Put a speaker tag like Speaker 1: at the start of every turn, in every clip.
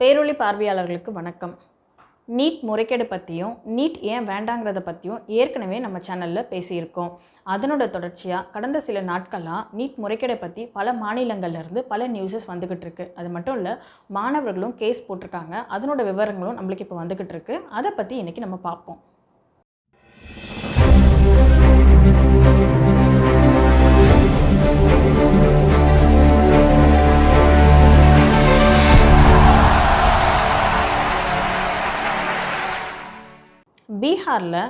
Speaker 1: பேரொளி பார்வையாளர்களுக்கு வணக்கம். நீட் முறைகேடு பற்றியும் நீட் ஏன் வேண்டாங்கிறத பற்றியும் ஏற்கனவே நம்ம சேனலில் பேசியிருக்கோம். அதனோட தொடர்ச்சியாக கடந்த சில நாட்களாக நீட் முறைகேடை பற்றி பல மாநிலங்கள்லேருந்து பல நியூஸஸ் வந்துக்கிட்டு இருக்கு அது மட்டும் இல்லை மாணவர்களும் கேஸ் போட்டிருக்காங்க. அதனோட விவரங்களும் நம்மளுக்கு இப்போ வந்துக்கிட்டு இருக்கு அதை பற்றி இன்றைக்கி நம்ம பார்ப்போம். இல்லை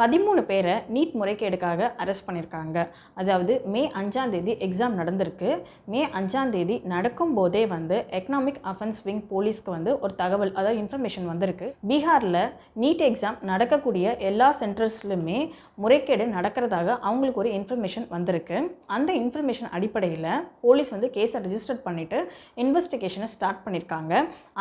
Speaker 1: பதிமூணு பேரை நீட் முறைகேடுக்காக அரெஸ்ட் பண்ணியிருக்காங்க. அதாவது மே அஞ்சாந்தேதி எக்ஸாம் நடந்திருக்கு. மே அஞ்சாந்தேதி நடக்கும் போதே வந்து எக்கனாமிக் அஃபென்ஸ் விங் போலீஸ்க்கு வந்து ஒரு தகவல் அதாவது இன்ஃபர்மேஷன் வந்திருக்கு. பீகாரில் நீட் எக்ஸாம் நடக்கக்கூடிய எல்லா சென்டர்ஸ்லையுமே முறைகேடு நடக்கிறதாக அவங்களுக்கு ஒரு இன்ஃபர்மேஷன் வந்திருக்கு. அந்த இன்ஃபர்மேஷன் அடிப்படையில் போலீஸ் வந்து கேஸை ரிஜிஸ்டர் பண்ணிவிட்டு இன்வெஸ்டிகேஷனை ஸ்டார்ட் பண்ணியிருக்காங்க.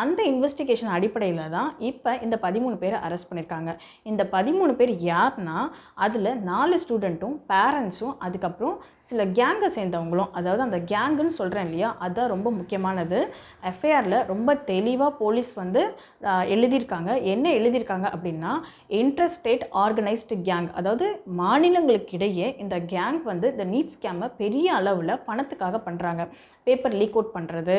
Speaker 1: அந்த இன்வெஸ்டிகேஷன் அடிப்படையில் தான் இப்போ இந்த பதிமூணு பேரை அரெஸ்ட் பண்ணியிருக்காங்க. இந்த பதிமூணு பேர் யார்? யார்னா அதில் நாலு ஸ்டூடெண்ட்டும் பேரண்ட்ஸும் அதுக்கப்புறம் சில கேங்கை சேர்ந்தவங்களும் அதாவது அந்த கேங்குன்னு சொல்கிறேன் இல்லையா அதுதான் ரொம்ப முக்கியமானது. எஃப்ஐஆரில் ரொம்ப தெளிவாக போலீஸ் வந்து எழுதியிருக்காங்க. என்ன எழுதியிருக்காங்க அப்படின்னா இன்ட்ரஸ்டேட் ஆர்கனைஸ்டு கேங் அதாவது மாநிலங்களுக்கு இடையே இந்த கேங் வந்து இந்த நீட் ஸ்கேமை பெரிய அளவில் பணத்துக்காக பண்ணுறாங்க பேப்பர் லீக் அவுட் பண்ணுறது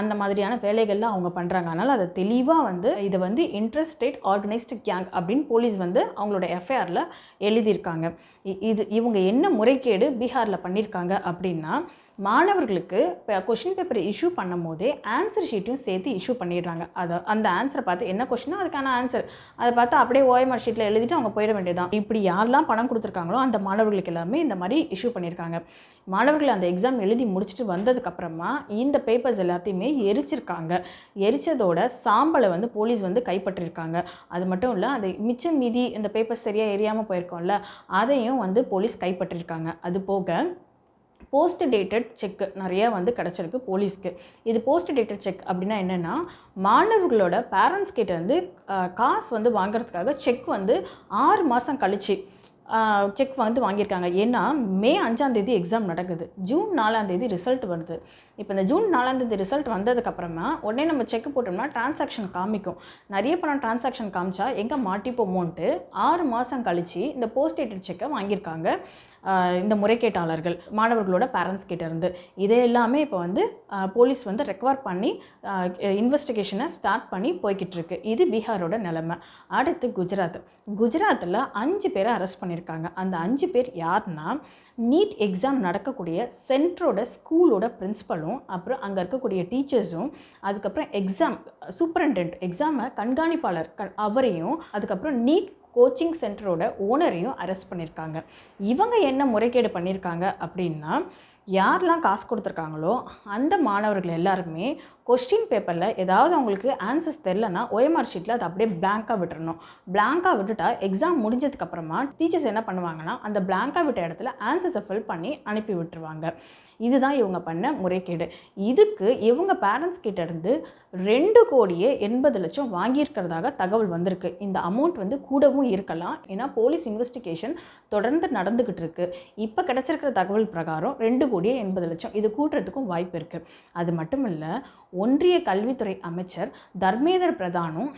Speaker 1: அந்த மாதிரியான வேலைகள்லாம் அவங்க பண்ணுறாங்க அதனால் அதை தெளிவாக வந்து இதை வந்து இன்ட்ரஸ்டேட் ஆர்கனைஸ்டு கேங் அப்படின்னு போலீஸ் வந்து அவங்களோட எஃப்ஐஆரில் எழுதியிருக்காங்க. இ- இது இவங்க என்ன முறைகேடு பீகாரில் பண்ணியிருக்காங்க அப்படின்னா மாணவர்களுக்கு இப்போ கொஷின் பேப்பர் இஷ்யூ பண்ணும் போதே ஆன்சர் ஷீட்டையும் சேர்த்து இஷ்யூ பண்ணிடுறாங்க. அதை அந்த ஆன்சரை பார்த்து என்ன கொஷினோ அதுக்கான ஆன்சர் அதை பார்த்து அப்படியே ஓஎம்ஆர் ஷீட்டில் எழுதிட்டு அவங்க போயிட வேண்டியதான் இப்படி யாரெல்லாம் பணம் கொடுத்துருக்காங்களோ அந்த மாணவர்களுக்கு எல்லாமே இந்த மாதிரி இஷ்யூ பண்ணியிருக்காங்க. மாணவர்கள் அந்த எக்ஸாம் எழுதி முடிச்சுட்டு வந்ததுக்கப்புறமா இந்த பேப்பர்ஸ் எல்லாத்தையுமே எரிச்சிருக்காங்க. எரிச்சதோட சாம்பலை வந்து போலீஸ் வந்து கைப்பற்றிருக்காங்க. அது மட்டும் இல்லை அந்த மிச்சம் மீதி இந்த பேப்பர்ஸ் சரியாக எரியாமல் போயிருக்கோம்ல அதையும் வந்து போலீஸ் கைப்பற்றிருக்காங்க. அது போக போஸ்ட் டேட்டட் செக் நிறைய வந்து கிடச்சிருக்கு போலீஸ்க்கு. இது போஸ்ட் டேட்டட் செக் அப்படின்னா என்னென்னா மாணவர்களோட பேரண்ட்ஸ் கிட்டேருந்து காசு வந்து வாங்குறதுக்காக செக் வந்து ஆறு மாதம் கழிச்சு செக் வந்து வாங்கியிருக்காங்க. ஏன்னா மே அஞ்சாம் தேதி எக்ஸாம் நடக்குது. ஜூன் நாலாம் தேதி ரிசல்ட் வருது. இப்போ இந்த ஜூன் நாலாம் தேதி ரிசல்ட் வந்ததுக்கப்புறமா உடனே நம்ம செக் போட்டோம்னா டிரான்சாக்ஷன் காமிக்கும். நிறைய பணம் டிரான்சாக்ஷன் காமிச்சா எங்கே மாட்டிப்போமோன்ட்டு ஆறு மாதம் கழித்து இந்த போஸ்ட் டேட்டட் செக்கை வாங்கியிருக்காங்க இந்த முறைகேட்டாளர்கள் மாணவர்களோட பேரண்ட்ஸ் கிட்டேருந்து இதே எல்லாமே இப்போ வந்து போலீஸ் வந்து ரெக்கவர் பண்ணி இன்வெஸ்டிகேஷனை ஸ்டார்ட் பண்ணி போய்கிட்டு இருக்கு. இது பீகாரோட நிலைமை. அடுத்து குஜராத். குஜராத்தில் அஞ்சு பேரை அரெஸ்ட் பண்ணியிருக்காங்க அந்த அஞ்சு பேர் யாருன்னா நீட் எக்ஸாம் நடக்கக்கூடிய சென்டரோட ஸ்கூலோட பிரின்ஸிபலும் அப்புறம் அங்கே இருக்கக்கூடிய டீச்சர்ஸும் அதுக்கப்புறம் எக்ஸாம் சூப்பரண்டென்ட் எக்ஸாமை கண்காணிப்பாளர் க- அவரையும் அதுக்கப்புறம் நீட் கோச்சிங் சென்டரோட ஓனரையும் அரெஸ்ட் பண்ணியிருக்காங்க இவங்க என்ன முறைகேடு பண்ணியிருக்காங்க அப்படின்னா யாரெல்லாம் காசு கொடுத்துருக்காங்களோ அந்த மாணவர்கள் எல்லாருமே கொஸ்டின் பேப்பரில் ஏதாவது அவங்களுக்கு ஆன்சர்ஸ் தெரிலனா ஓஎம்ஆர் ஷீட்டில் அதை அப்படியே பிளாங்காக விட்டுறணும். பிளாங்காக விட்டுட்டா எக்ஸாம் முடிஞ்சதுக்கப்புறமா டீச்சர்ஸ் என்ன பண்ணுவாங்கன்னா அந்த பிளாங்காக விட்ட இடத்துல ஆன்சர்ஸை ஃபில் பண்ணி அனுப்பி விட்டுருவாங்க. இதுதான் இவங்க பண்ண முறைகேடு. இதுக்கு இவங்க பேரண்ட்ஸ் கிட்டேருந்து ரெண்டு கோடியே எண்பது லட்சம் வாங்கியிருக்கிறதாக தகவல் வந்திருக்கு. இந்த அமௌண்ட் வந்து கூடவும் இருக்கலாம். ஏன்னா போலீஸ் இன்வெஸ்டிகேஷன் தொடர்ந்து நடந்துக்கிட்டு இருக்குது இப்போ கிடச்சிருக்கிற தகவல் பிரகாரம் ரெண்டு கோடி கோடியே எண்பது லட்சம். இது கூட்டுறதுக்கும் வாய்ப்பு இருக்குது அது மட்டும் இல்லை ஒன்றிய கல்வித்துறை அமைச்சர் தர்மேந்திர பிரதானும்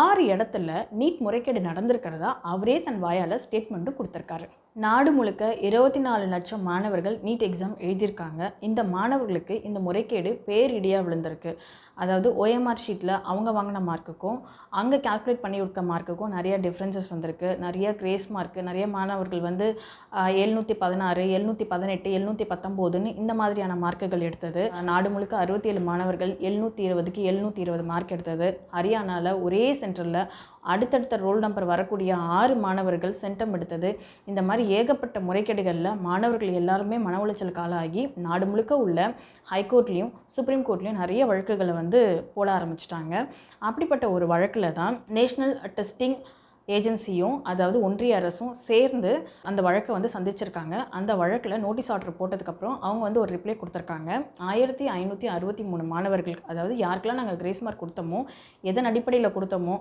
Speaker 1: ஆறு இடத்துல நீட் முறைகேடு நடந்திருக்கிறதா அவரே தன் வாயால் ஸ்டேட்மெண்ட்டும் கொடுத்துருக்காரு. நாடு முழுக்க இருபத்தி நாலு லட்சம் மாணவர்கள் நீட் எக்ஸாம் எழுதியிருக்காங்க. இந்த மாணவர்களுக்கு இந்த முறைகேடு பேரிடியாக விழுந்திருக்கு. அதாவது ஓஎம்ஆர் ஷீட்டில் அவங்க வாங்கின மார்க்குக்கும் அங்கே கால்குலேட் பண்ணி கொடுக்க மார்க்குக்கும் நிறைய டிஃப்ரென்சஸ் வந்திருக்கு. நிறைய கிரேஸ் மார்க்கு நிறைய மாணவர்கள் வந்து எழுநூற்றி பதினாறு எழுநூற்றி பதினெட்டு எழுநூற்றி பத்தொம்போதுன்னு இந்த மாதிரியான மார்க்குகள் எடுத்தது. நாடு முழுக்க அறுபத்தி ஏழு மாணவர்கள் எழுநூற்றி இருபதுக்கு எழுநூற்றி இருபது மார்க் எடுத்தது. ஹரியானாவில் ஒரே சென்டரில் அடுத்தடுத்த ரோல் நம்பர் வரக்கூடிய ஆறு மாணவர்கள் சென்டம் எடுத்தது. இந்த மாதிரி ஏகப்பட்ட முறைகேடுகளில் மாணவர்கள் எல்லாருமே மன உளைச்சலுக்கு ஆளாகி நாடு முழுக்க உள்ள ஹைகோர்ட்லேயும் சுப்ரீம் கோர்ட்லேயும் நிறைய வழக்குகளை வந்து போட ஆரம்பிச்சிட்டாங்க. அப்படிப்பட்ட ஒரு வழக்கில் தான் நேஷ்னல் டெஸ்டிங் ஏஜென்சியும் அதாவது ஒன்றிய அரசும் சேர்ந்து அந்த வழக்கை வந்து சந்திச்சிருக்காங்க. அந்த வழக்கில் நோட்டீஸ் ஆர்டர் போட்டதுக்கப்புறம் அவங்க வந்து ஒரு ரிப்ளை கொடுத்துருக்காங்க. ஆயிரத்தி ஐநூற்றி அறுபத்தி மூணு மாணவர்களுக்கு அதாவது யாருக்கெல்லாம் நாங்கள் கிரேஸ் மார்க் கொடுத்தோமோ எதன் அடிப்படையில் கொடுத்தோமோ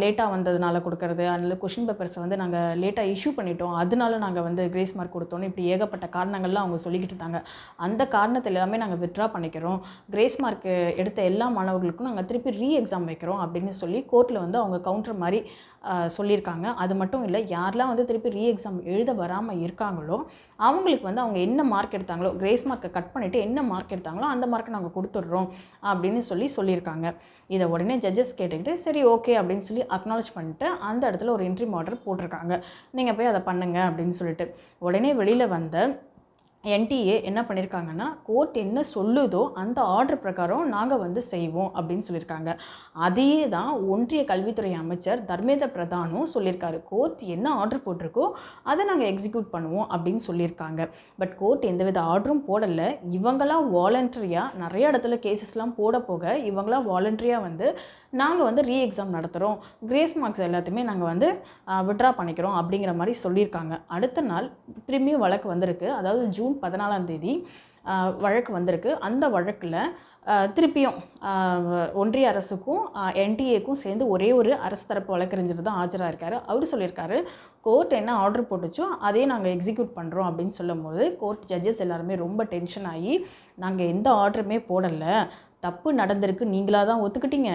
Speaker 1: லேட்டாக வந்ததுனால கொடுக்கறது அதனால் கொஷின் பேப்பர்ஸை வந்து நாங்கள் லேட்டாக இஷ்யூ பண்ணிட்டோம் அதனால நாங்கள் வந்து கிரேஸ் மார்க் கொடுத்தோன்னு இப்படி ஏகப்பட்ட காரணங்கள்லாம் அவங்க சொல்லிக்கிட்டு இருந்தாங்க. அந்த காரணத்தில் எல்லாமே நாங்கள் வித்ட்ரா பண்ணிக்கிறோம். கிரேஸ் மார்க் எடுத்த எல்லா மாணவர்களுக்கும் நாங்கள் திருப்பி ரீ எக்ஸாம் வைக்கிறோம் அப்படின்னு சொல்லி கோர்ட்டில் வந்து அவங்க கவுண்டர் மாதிரி சொல்லியிருக்காங்க. அது மட்டும் இல்லை யாரெல்லாம் வந்து திருப்பி ரீ எக்ஸாம் எழுத வராமல் இருக்காங்களோ அவங்களுக்கு வந்து அவங்க என்ன மார்க் எடுத்தாங்களோ கிரேஸ் மார்க்கை கட் பண்ணிவிட்டு என்ன மார்க் எடுத்தாங்களோ அந்த மார்க்கை நாங்கள் கொடுத்துட்றோம் அப்படின்னு சொல்லி சொல்லியிருக்காங்க. இதை உடனே ஜட்ஜஸ் கேட்டுக்கிட்டு சரி ஓகே அப்படின்னு சொல்லி அக்னாலேஜ் பண்ணிட்டு அந்த இடத்துல ஒரு என்ட்ரி ஆர்டர் போட்டிருக்காங்க. நீங்கள் போய் அதை பண்ணுங்கள் அப்படின்னு சொல்லிட்டு உடனே வெளியில் வந்த என்டிஏ என்ன பண்ணியிருக்காங்கன்னா கோர்ட் என்ன சொல்லுதோ அந்த ஆர்டர் பிரகாரம் நாங்கள் வந்து செய்வோம் அப்படின்னு சொல்லியிருக்காங்க அதையே தான் ஒன்றிய கல்வித்துறை அமைச்சர் தர்மேந்திர பிரதானும் சொல்லியிருக்காரு கோர்ட் என்ன ஆர்டர் போட்டிருக்கோ அதை நாங்கள் எக்ஸிக்யூட் பண்ணுவோம் அப்படின்னு சொல்லியிருக்காங்க பட் கோர்ட் எந்தவித ஆர்டரும் போடலை. இவங்களாம் வாலண்டரியாக நிறைய இடத்துல கேசஸ்லாம் போட போக இவங்களாம் வாலண்டரியாக வந்து நாங்கள் வந்து ரீ எக்ஸாம் நடத்துகிறோம் கிரேஸ் மார்க்ஸ் எல்லாத்தையுமே நாங்கள் வந்து விட்ரா பண்ணிக்கிறோம் அப்படிங்கிற மாதிரி சொல்லியிருக்காங்க. அடுத்த நாள் திரும்பியும் வழக்கு வந்திருக்கு. அதாவது ஜூன் பதினாலாம் தேதி வழக்கு வந்திருக்கு. அந்த வழக்கில் திருப்பியும் ஒன்றிய அரசுக்கும் என்டிஏக்கும் சேர்ந்து ஒரே ஒரு அரசு தரப்பு வழக்கறிஞர் தான் ஆஜராக இருக்கார். அவர் சொல்லியிருக்காரு கோர்ட் என்ன ஆர்டர் போட்டுச்சோ அதே நாங்கள் எக்ஸிக்யூட் பண்ணுறோம் அப்படின்னு சொல்லும்போது கோர்ட் ஜட்ஜஸ் எல்லாருமே ரொம்ப டென்ஷன் ஆகி நாங்கள் எந்த ஆர்டருமே போடலை. தப்பு நடந்திருக்கு. நீங்களாக தான் ஒத்துக்கிட்டீங்க.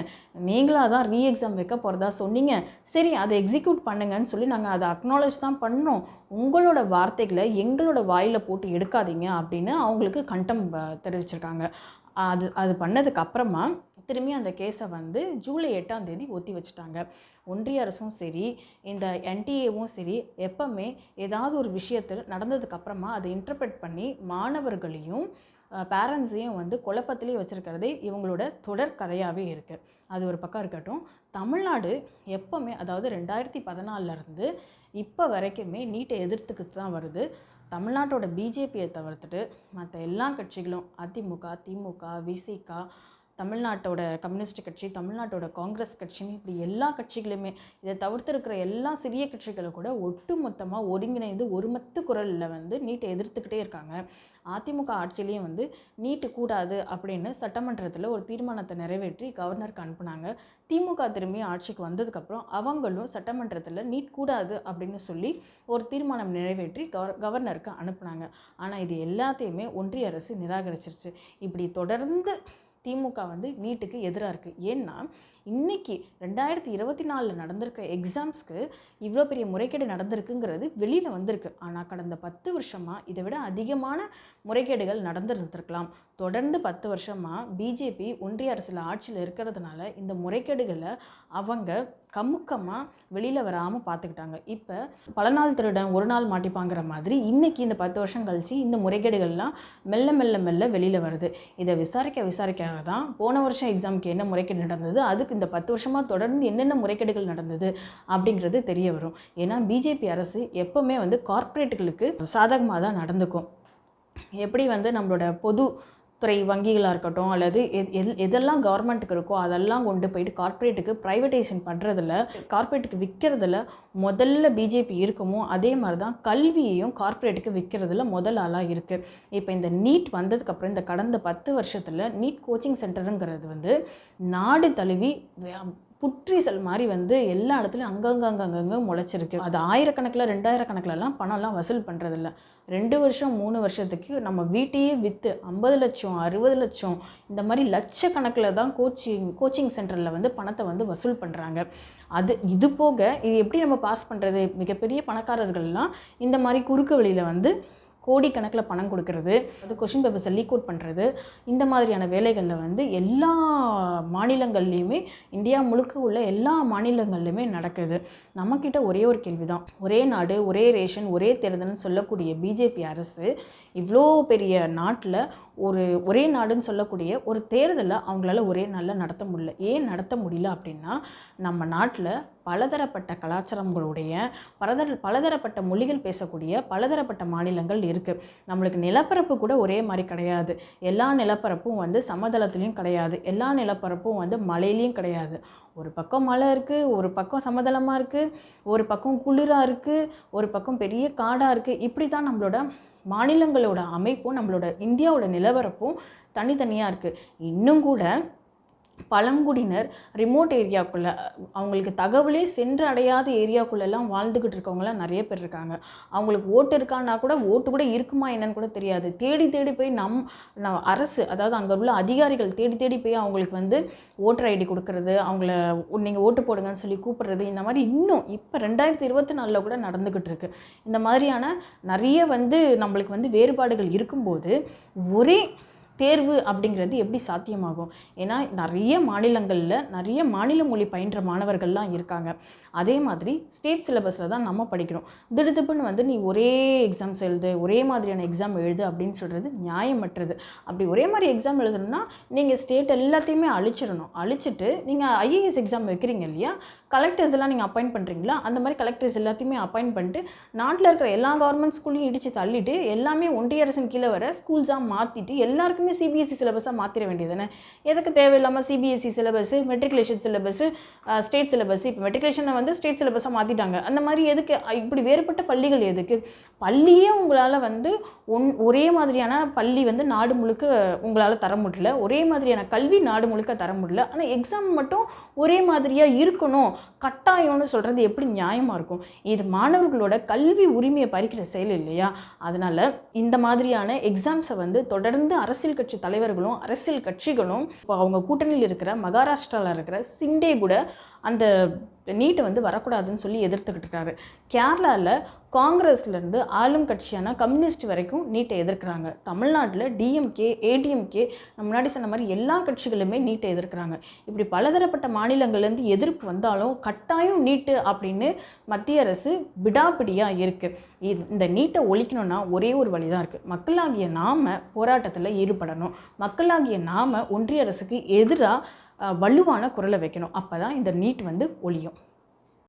Speaker 1: நீங்களாக தான் ரீ எக்ஸாம் வைக்க போகிறதா சொன்னீங்க. சரி அதை எக்ஸிக்யூட் பண்ணுங்கன்னு சொல்லி நாங்கள் அதை அக்னாலேஜ் தான் பண்ணோம். உங்களோட வார்த்தைகளை எங்களோட வாயில் போட்டு எடுக்காதீங்க அப்படின்னு அவங்களுக்கு கண்டம் தெரிவிச்சிருக்காங்க. அது அது பண்ணதுக்கு அப்புறமா திரும்பி அந்த கேஸை வந்து ஜூலை எட்டாம் தேதி ஒத்தி வச்சுட்டாங்க. ஒன்றிய அரசும் சரி இந்த என்டிஏவும் சரி எப்பவுமே ஏதாவது ஒரு விஷயத்தில் நடந்ததுக்கு அப்புறமா அதை இன்டர்பிரட் பண்ணி மாணவர்களையும் பேரண்ட்ஸையும் வந்து குழப்பத்திலே வச்சுருக்கிறதே இவங்களோட தொடர் கதையாகவே இருக்குது அது ஒரு பக்கம் இருக்கட்டும். தமிழ்நாடு எப்போவுமே அதாவது ரெண்டாயிரத்தி பதினாலிருந்து இப்போ வரைக்குமே நீட்டை எதிர்த்துக்கிட்டு தான் வருது. தமிழ்நாட்டோட பிஜேபியை தவிர்த்துட்டு மற்ற எல்லா கட்சிகளும் அதிமுக திமுக விசிகா தமிழ்நாட்டோட கம்யூனிஸ்ட் கட்சி தமிழ்நாட்டோட காங்கிரஸ் கட்சின்னு இப்படி எல்லா கட்சிகளுமே இதை தவிர்த்து இருக்கிற எல்லா சிறிய கட்சிகளும் கூட ஒட்டு மொத்தமாக ஒருங்கிணைந்து ஒருமத்து குரலில் வந்து நீட்டை எதிர்த்துக்கிட்டே இருக்காங்க. அதிமுக ஆட்சியிலையும் வந்து நீட்டு கூடாது அப்படின்னு சட்டமன்றத்தில் ஒரு தீர்மானத்தை நிறைவேற்றி கவர்னருக்கு அனுப்புனாங்க. திமுக திரும்பி ஆட்சிக்கு வந்ததுக்கப்புறம் அவங்களும் சட்டமன்றத்தில் நீட் கூடாது அப்படின்னு சொல்லி ஒரு தீர்மானம் நிறைவேற்றி கவர் கவர்னருக்கு அனுப்புனாங்க. ஆனால் இது எல்லாத்தையுமே ஒன்றிய அரசு நிராகரிச்சிருச்சு. இப்படி தொடர்ந்து திமுக வந்து நீட்டுக்கு எதிராக இருக்குது ஏன்னா இன்றைக்கி ரெண்டாயிரத்தி இருபத்தி நாலில் நடந்திருக்க எக்ஸாம்ஸ்க்கு இவ்வளோ பெரிய முறைகேடு நடந்திருக்குங்கிறது வெளியில் வந்திருக்கு. ஆனால் கடந்த பத்து வருஷமாக இதை விட அதிகமான முறைகேடுகள் நடந்துருந்துருக்கலாம். தொடர்ந்து பத்து வருஷமாக பிஜேபி ஒன்றிய அரசில் ஆட்சியில் இருக்கிறதுனால இந்த முறைகேடுகளை அவங்க கமுக்கமாக வெளியில் வராமல் பார்த்துக்கிட்டாங்க. இப்போ பல நாள் திருடன் ஒரு நாள் மாட்டிப்பாங்கிற மாதிரி இன்றைக்கி இந்த பத்து வருஷம் கழிச்சு இந்த முறைகேடுகள்லாம் மெல்ல மெல்ல மெல்ல வெளியில் வருது. இதை விசாரிக்க விசாரிக்க தான் போன வருஷம் எக்ஸாமுக்கு என்ன முறைகேடு நடந்தது அதுக்கு இந்த பத்து வருஷமாக தொடர்ந்து என்னென்ன முறைகேடுகள் நடந்தது அப்படிங்கிறது தெரிய வரும். ஏன்னா பிஜேபி அரசு எப்போவுமே வந்து கார்ப்பரேட்டுகளுக்கு சாதகமாக தான் நடந்துக்கும். எப்படி வந்து நம்மளோட பொது துறை வங்கிகளாக இருக்கட்டும் அல்லது எத்- எது எதெல்லாம் கவர்மெண்ட்டுக்கு இருக்கோ அதெல்லாம் கொண்டு போயிட்டு கார்ப்பரேட்டுக்கு ப்ரைவேட்டைசேஷன் பண்ணுறதுல கார்ப்பரேட்டுக்கு விற்கிறதுல முதல்ல பிஜேபி இருக்குமோ அதே மாதிரி தான் கல்வியையும் கார்ப்பரேட்டுக்கு விற்கிறதுல முதல் ஆளாக இருக்குது இப்போ இந்த நீட் வந்ததுக்கப்புறம் இந்த கடந்த பத்து வருஷத்தில் நீட் கோச்சிங் சென்டருங்கிறது வந்து நாடு தழுவி புற்றீசல் மாதிரி வந்து எல்லா இடத்துலையும் அங்கங்க அங்கங்க முளைச்சிருக்கு. அது ஆயிரக்கணக்கில் ரெண்டாயிரக்கணக்கிலலாம் பணம்லாம் வசூல் பண்ணுறதில்ல ரெண்டு வருஷம் மூணு வருஷத்துக்கு நம்ம வீட்டையே விற்று ஐம்பது லட்சம் அறுபது லட்சம் இந்த மாதிரி லட்சக்கணக்கில் தான் கோச்சிங் கோச்சிங் சென்டரில் வந்து பணத்தை வந்து வசூல் பண்ணுறாங்க அது இது போக இது எப்படி நம்ம பாஸ் பண்ணுறது மிகப்பெரிய பணக்காரர்கள்லாம் இந்த மாதிரி குறுக்கு வழியில் வந்து கோடிக்கணக்கில் பணம் கொடுக்கறது அது கொஷின் பேப்பர்ஸை லீக் அவுட் பண்ணுறது இந்த மாதிரியான வேலைகளில் வந்து எல்லா மாநிலங்கள்லேயுமே இந்தியா முழுக்க உள்ள எல்லா மாநிலங்கள்லையுமே நடக்குது. நம்மக்கிட்ட ஒரே ஒரு கேள்வி தான் ஒரே நாடு ஒரே ரேஷன் ஒரே தேர்தல்னு சொல்லக்கூடிய பிஜேபி அரசு இவ்வளோ பெரிய நாட்டில் ஒரு ஒரே நாடுன்னு சொல்லக்கூடிய ஒரு தேர்தலை அவங்களால ஒரே நாளில் நடத்த முடியல. ஏன் நடத்த முடியல அப்படின்னா நம்ம நாட்டில் பலதரப்பட்ட கலாச்சாரங்களுடைய பலதர பலதரப்பட்ட மொழிகள் பேசக்கூடிய பலதரப்பட்ட மாநிலங்கள் இருக்குது நம்மளுக்கு நிலப்பரப்பு கூட ஒரே மாதிரி கிடையாது. எல்லா நிலப்பரப்பும் வந்து சமதளத்துலேயும் கிடையாது. எல்லா நிலப்பரப்பும் வந்து மலையிலையும் கிடையாது. ஒரு பக்கம் மலை இருக்குது ஒரு பக்கம் சமதளமாக இருக்குது ஒரு பக்கம் குளிராக இருக்குது ஒரு பக்கம் பெரிய காடாக இருக்குது இப்படி தான் நம்மளோட மாநிலங்களோட அமைப்பும் நம்மளோட இந்தியாவோட நிலவரப்பும் தனித்தனியாக இருக்குது இன்னும் கூட பழங்குடியினர் ரிமோட் ஏரியாக்குள்ளே அவங்களுக்கு தகவலே சென்று அடையாத ஏரியாக்குள்ளெல்லாம் வாழ்ந்துக்கிட்டு இருக்கவங்களாம் நிறைய பேர் இருக்காங்க. அவங்களுக்கு ஓட்டு இருக்கான்னா கூட ஓட்டு கூட இருக்குமா என்னன்னு கூட தெரியாது. தேடி தேடி போய் நம் அரசு அதாவது அங்கே உள்ள அதிகாரிகள் தேடி தேடி போய் அவங்களுக்கு வந்து ஓட்டர் ஐடி கொடுக்கறது அவங்கள நீங்கள் ஓட்டு போடுங்கன்னு சொல்லி கூப்பிடுறது இந்த மாதிரி இன்னும் இப்போ ரெண்டாயிரத்தி இருபத்தி நாலில் கூட நடந்துக்கிட்டு இருக்கு. இந்த மாதிரியான நிறைய வந்து நம்மளுக்கு வந்து வேறுபாடுகள் இருக்கும்போது ஒரே தேர்வு அப்படிங்கிறது எப்படி சாத்தியமாகும்? ஏன்னா நிறைய மாநிலங்களில் நிறைய மாநில மொழி பயின்ற மாணவர்கள்லாம் இருக்காங்க. அதே மாதிரி ஸ்டேட் சிலபஸில் தான் நம்ம படிக்கிறோம். திடுதுப்புன்னு வந்து நீ ஒரே எக்ஸாம்ஸ் எழுது ஒரே மாதிரியான எக்ஸாம் எழுது அப்படின்னு சொல்கிறது நியாயமற்றது. அப்படி ஒரே மாதிரி எக்ஸாம் எழுதணும்னா நீங்கள் ஸ்டேட் எல்லாத்தையுமே அழிச்சிடணும். அழிச்சிட்டு நீங்கள் ஐஏஎஸ் எக்ஸாம் வைக்கிறீங்க இல்லையா? கலெக்டர்ஸ் எல்லாம் நீங்கள் அப்பாயிண்ட் பண்ணுறீங்களா அந்த மாதிரி கலெக்டர்ஸ் எல்லாத்தையுமே அப்பாயிண்ட் பண்ணிட்டு நாட்டில் இருக்கிற எல்லா கவர்மெண்ட் ஸ்கூலையும் இடித்து தள்ளிட்டு எல்லாமே ஒன்றிய அரசின் கீழே வர ஸ்கூல்ஸாக மாற்றிட்டு எல்லாருக்குமே சிபிஎஸ்சி சிலபஸாக மாற்றிட வேண்டியதுதானே? எதுக்கு தேவையில்லாமல் CBSE syllabus matriculation syllabus state syllabus இப்போ மெட்ரிகுலேஷனை வந்து ஸ்டேட் சிலபஸாக மாற்றிட்டாங்க அந்த மாதிரி எதுக்கு? இப்படி வேறுபட்ட பள்ளிகள் எதுக்கு? பள்ளியே உங்களால் வந்து ஒன் ஒரே மாதிரியான பள்ளி வந்து நாடு முழுக்க உங்களால் தர முடியல. ஒரே மாதிரியான கல்வி நாடு முழுக்க தர முடியல. ஆனால் எக்ஸாம் மட்டும் ஒரே மாதிரியாக இருக்கணும். கட்டாயம்னு சொல்கிறது எப்படி நியாயமாக இருக்கும்? இது மாணவர்களோட கல்வி உரிமையை பறிக்கிற செயல் இல்லையா? அதனால் இந்த மாதிரியான எக்ஸாம்ஸை வந்து தொடர்ந்து அரசியல் கட்சி தலைவர்களும் அரசியல் கட்சிகளும் இப்போ அவங்க கூட்டணியில் இருக்கிற மகாராஷ்டிராவில் இருக்கிற சிண்டே கூட அந்த நீட்டை வந்து வரக்கூடாதுன்னு சொல்லி எதிர்த்துக்கிட்டு இருக்காரு. கேரளாவில் காங்கிரஸ்லேருந்து ஆளும் கட்சியான கம்யூனிஸ்ட் வரைக்கும் நீட்டை எதிர்க்கிறாங்க. தமிழ்நாட்டில் டிஎம்கே ஏடிஎம்கே முன்னாடி சொன்ன மாதிரி எல்லா கட்சிகளுமே நீட்டை எதிர்க்கிறாங்க. இப்படி பலதரப்பட்ட மாநிலங்கள்லேருந்து எதிர்ப்பு வந்தாலும் கட்டாயம் நீட்டு அப்படின்னு மத்திய அரசு விடாபிடியாக இருக்குது இது இந்த நீட்டை ஒழிக்கணும்னா ஒரே ஒரு வழி தான் இருக்குது மக்களாகிய நாம போராட்டத்தில் ஈடுபடணும். மக்களாகிய நாம ஒன்றிய அரசுக்கு எதிராக வலுவான குரலை வைக்கணும். அப்போ தான் இந்த நீட் வந்து ஒழியும்.